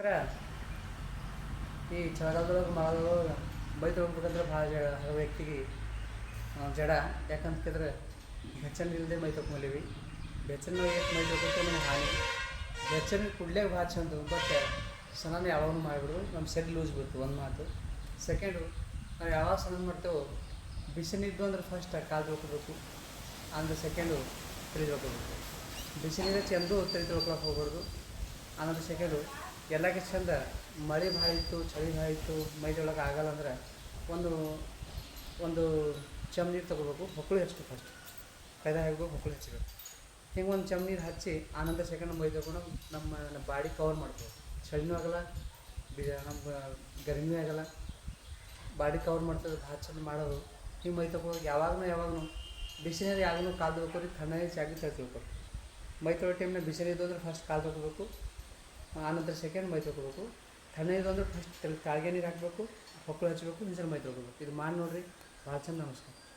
ಈ ಚಳಿಗಾಲದೊಳಗೆ ಮಳೆದೊಳಗೆ ತೊಗೊಬೇಕಂದ್ರೆ ಭಾಳ ಜಡ ಹಲವು ವ್ಯಕ್ತಿಗೆ ಜಡ. ಯಾಕಂತಂದ್ರೆ ಬೆಚ್ಚನ ಇಲ್ಲದೆ ಮೈ ತೊಗೊಂಬಲೀವಿ ಬೆಚ್ಚನ ಏಕೆ ಮೈ ತೊಗೊತ್ತೆ ನಮ್ಗೆ ಹಾನಿ. ಬೆಚ್ಚನ ಕುಡ್ಲೇ ಭಾಳ ಚಂದ ಬಟ್ ಸ್ನಾನ ಯಾವಾಗ ಮಾಡಿಬಿಡು ನಮ್ಮ ಸೆಟ್ ಲೂಸ್ ಬಿಡ್ತು ಒಂದು ಮಾತು. ಸೆಕೆಂಡು ನಾವು ಯಾವಾಗ ಸ್ನಾನ ಮಾಡ್ತೇವೋ ಬಿಸಿನಿದ್ದು ಅಂದ್ರೆ ಫಸ್ಟ್ ಕಾಲು ತೊಳ್ಕೊಬೇಕು. ಅಂದ್ರೆ ಸೆಕೆಂಡು ತಲೆ ತೊಳ್ಕೊಬೇಕು. ಚೆಂದು ತಲೆ ತೊಳ್ಕೊಳಕ್ಕೆ ಹೋಗ್ಬಾರ್ದು. ಆಮೇಲೆ ಸೆಕೆಂಡು ಎಲ್ಲಕ್ಕೆ ಚಂದ ಮಳೆ ಭಾಳ ಚಳಿ ಭಾಳ ಮೈದೊಳಗೆ ಆಗಲ್ಲ ಅಂದ್ರೆ ಒಂದು ಒಂದು ಚಮ್ ನೀರು ತೊಗೋಬೇಕು ಹೊಕ್ಕಳು ಹಚ್ಚು ಫಸ್ಟ್ ಕೈದ ಹಾಕಬೇಕು ಹೊಕ್ಕಳು ಹಚ್ಚಬೇಕು ಹಿಂಗೆ ಒಂದು ಚಮ್ ನೀರು ಹಚ್ಚಿ ಆನಂದ ಸೆಕೆಂಡ್ ಮೈ ತೊಗೊಂಡು ನಮ್ಮ ಬಾಡಿ ಕವರ್ ಮಾಡ್ಬೋದು ಚಳಿನೂ ಆಗಲ್ಲ, ಬಿ, ನಮ್ಮ ಗರ್ಮಿನೂ ಆಗಲ್ಲ. ಬಾಡಿ ಕವರ್ ಮಾಡ್ತದೆ, ಭಾಳ ಚಂದ ಮಾಡೋದು. ಹಿಂಗೆ ಮೈ ತಗೋ ಯಾವಾಗಲೂ ಯಾವಾಗಲೂ ಬಿಸಿ ನೀರು ಯಾವಾಗಲೂ ಕಾಲು ತೊಳ್ಕೊರಿ ತಣ್ಣ ಹೆಚ್ಚಾಗಿ ಚಾಗಿ ತಲೆ ಮೈ ತೊಳೋ ಟೈಮ್ನಾಗ ಬಿಸಿ ನೀರು ಅಂದ್ರೆ ಫಸ್ಟ್ ಕಾಲು ತೊಗೋಬೇಕು. ಆನಂತರ ಸೆಕೆಂಡ್ ಮೈ ತೊಗೋಬೇಕು ತಣ್ಣ ನೀರು ಅಂದ್ರೆ ಫಸ್ಟ್ ತಲೆ ಕಾಳಿಗೆ ನೀರು ಹಾಕಬೇಕು ಹೊಕ್ಕಳು ಹಚ್ಚಬೇಕು ನಿಜ ಮೈ ತೊಗೋಬೇಕು ಇದು ಮಾಡಿ ನೋಡ್ರಿ. ಭಾಳ ಚಂದ ನಮಸ್ಕಾರ